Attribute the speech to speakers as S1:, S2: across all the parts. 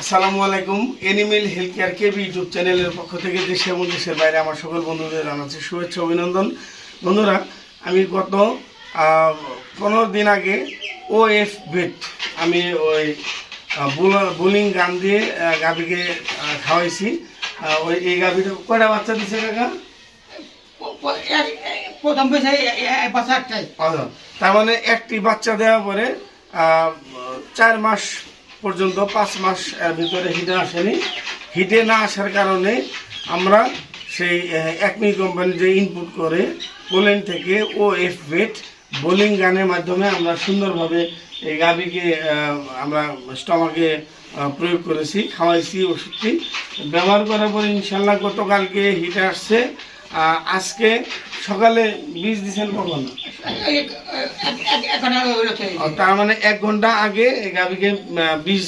S1: আসসালামু আলাইকুম animal health care KB YouTube চ্যানেলের পক্ষ থেকে দেশে এবং দেশের বাইরে আমার সকল বন্ধুদের জানাচ্ছি শুভেচ্ছা অভিনন্দন। বন্ধুরা আমি গত পনেরো দিন আগে ও এফ বেট আমি ওই বুলিং গান দিয়ে গাভীকে খাওয়াইছি। ওই এই গাভীটা কয়টা বাচ্চা দিছে কাকা?
S2: প্রথম বাচ্চা একটাই।
S1: আচ্ছা, তার মানে একটি বাচ্চা দেওয়ার পরে চার মাস পর্যন্ত পাঁচ মাস ভিতরে হিটে আসেনি। হিটে না আসার কারণে আমরা সেই একমি কোম্পানি যে ইনপুট করে পোল্যান্ড থেকে ও এফ বেট বোলিং গানের মাধ্যমে আমরা সুন্দরভাবে এই গাভিকে আমরা স্টমাকে প্রয়োগ করেছি, খাওয়াইছি ওষুধটি। ব্যবহার করার পরে ইনশাল্লাহ গতকালকে হিটে আসছে। আজকে সকালে বীজ দিচ্ছেন কখন তার মানে এক ঘণ্টা আগে গাভিকে বীজ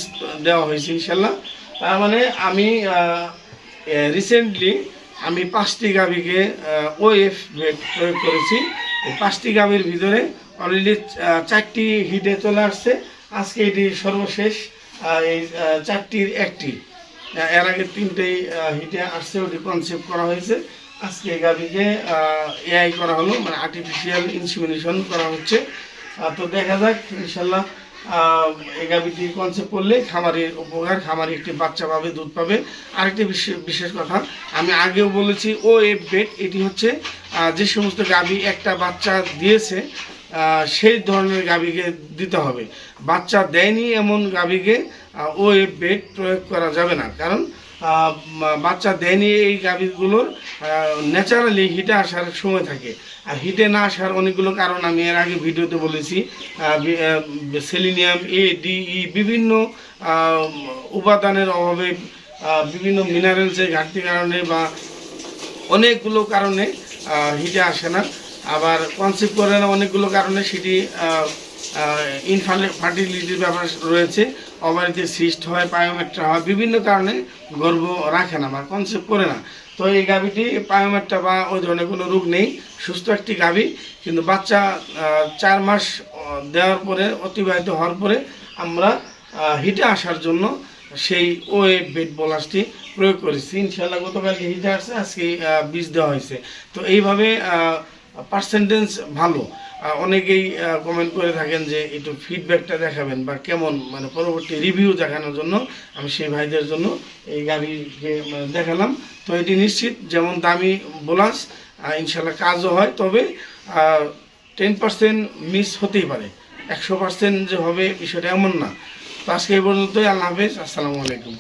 S1: দেওয়া হয়েছে ইনশাল্লাহ। তার মানে আমি রিসেন্টলি আমি পাঁচটি গাভিকে ওএফ প্রয়োগ করেছি। পাঁচটি গাভির ভিতরে অলরেডি চারটি হিটে চলে আসছে। আজকে এটি সর্বশেষ এই চারটির একটি। এর আগে তিনটেই হিটে আসছে, ওটি কনসেপ্ট করা হয়েছে। আজকে গাভিকে এআই করা হলো মানে আর্টিফিশিয়াল ইনসিমিনেশন করা হচ্ছে। তো দেখা যাক, ইনশাল্লাহ এই গাভিটি কনসেপ্ট করলে খামারের উপকার, খামারে একটি বাচ্চা পাবে, দুধ পাবে। আরেকটি বিশেষ কথা, আমি আগেও বলেছি ও এফ বেড এটি হচ্ছে যে সমস্ত গাভি একটা বাচ্চা দিয়েছে সেই ধরনের গাভীকে দিতে হবে। বাচ্চা দেয়নি এমন গাভীকে ও এফ বেড প্রয়োগ করা যাবে না। কারণ বাচ্চা দেয়নি এই গাভীগুলোর ন্যাচারালি হিটে আসার সময় থাকে। আর হিটে না আসার অনেকগুলো কারণ আমি এর আগে ভিডিওতে বলেছি। সেলিনিয়াম এ ডি ই বিভিন্ন উপাদানের অভাবে বিভিন্ন মিনারেলসের ঘাটতির কারণে বা অনেকগুলো কারণে হিটে আসে না। আবার কনসেপ্ট করে না অনেকগুলো কারণে সেটি ইনফার্টিলিটির ব্যাপার রয়েছে। অবারিতে সিস্ট হয় পায়োমেট্রা হয়, বিভিন্ন কারণে গর্ভ রাখে না বা কনসেপ্ট করে না। তো এই গাভীটি পায়োমেট্রা বা ওই ধরনের কোনো রোগ নেই, সুস্থ একটি গাভী। কিন্তু বাচ্চা চার মাস দেওয়ার পরে, অতিবাহিত হওয়ার পরে আমরা হিটে আসার জন্য সেই ওয়ে বেড বলাসটি প্রয়োগ করেছি। ইনশাল্লাহ গতকালকে হিটে আসছে, আজকে বীজ দেওয়া হয়েছে। তো এইভাবে পার্সেন্টেজ ভালো। অনেকেই কমেন্ট করে থাকেন যে একটু ফিডব্যাকটা দেখাবেন বা কেমন মানে পরবর্তী রিভিউ দেখানোর জন্য আমি সেই ভাইদের জন্য এই গাড়িকে দেখালাম। তো এটি নিশ্চিত, যেমন দামি বোলাস ইনশাল্লাহ কাজও হয়, তবে টেন পার্সেন্ট মিস হতেই পারে। একশো পার্সেন্ট যে হবে বিষয়টা এমন না। তো আজকে এই পর্যন্তই, আল্লাহ হাফেজ, আসসালামু আলাইকুম।